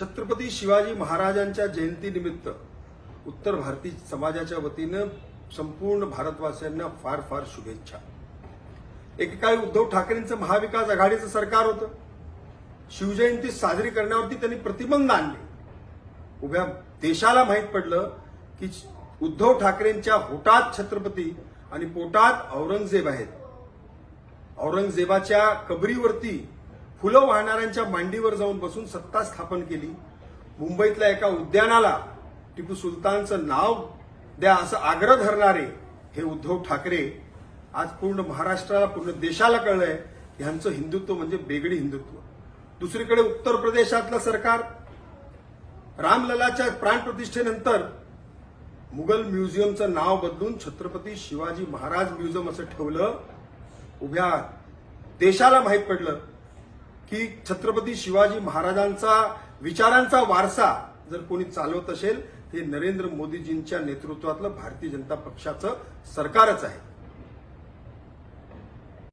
छत्रपती शिवाजी महाराजांच्या जयंतीनिमित्त उत्तर भारतीय समाजाच्या वतीनं संपूर्ण भारतवासियांना फार फार शुभेच्छा. एकेकाळी उद्धव ठाकरेंचं महाविकास आघाडीचं सरकार होतं. शिवजयंती साजरी करण्यावरती त्यांनी प्रतिबंध आणले. उभ्या देशाला माहीत पडलं की उद्धव ठाकरेंच्या होटात छत्रपती आणि पोटात औरंगजेब आहेत. औरंगजेबाच्या कबरीवरती फुलं वाहणाऱ्यांच्या मांडीवर जाऊन बसून सत्ता स्थापन केली. मुंबईतल्या एका उद्यानाला टिपू सुलतानचं नाव द्या असं आग्रह धरणारे हे उद्धव ठाकरे आज पूर्ण महाराष्ट्राला पूर्ण देशाला कळलंय ह्यांचं हिंदुत्व म्हणजे बेगडी हिंदुत्व. दुसरीकडे उत्तर प्रदेशातलं सरकार रामललाच्या प्राणप्रतिष्ठेनंतर मुघल म्युझियमचं नाव बदलून छत्रपती शिवाजी महाराज म्युझियम असं ठेवलं. उभ्या देशाला माहीत पडलं. की छत्रपती शिवाजी महाराजांचा विचारांचा वारसा जर कोणी चालवत असेल हे नरेंद्र मोदीजींच्या नेतृत्वातलं भारतीय जनता पक्षाचं सरकारच आहे.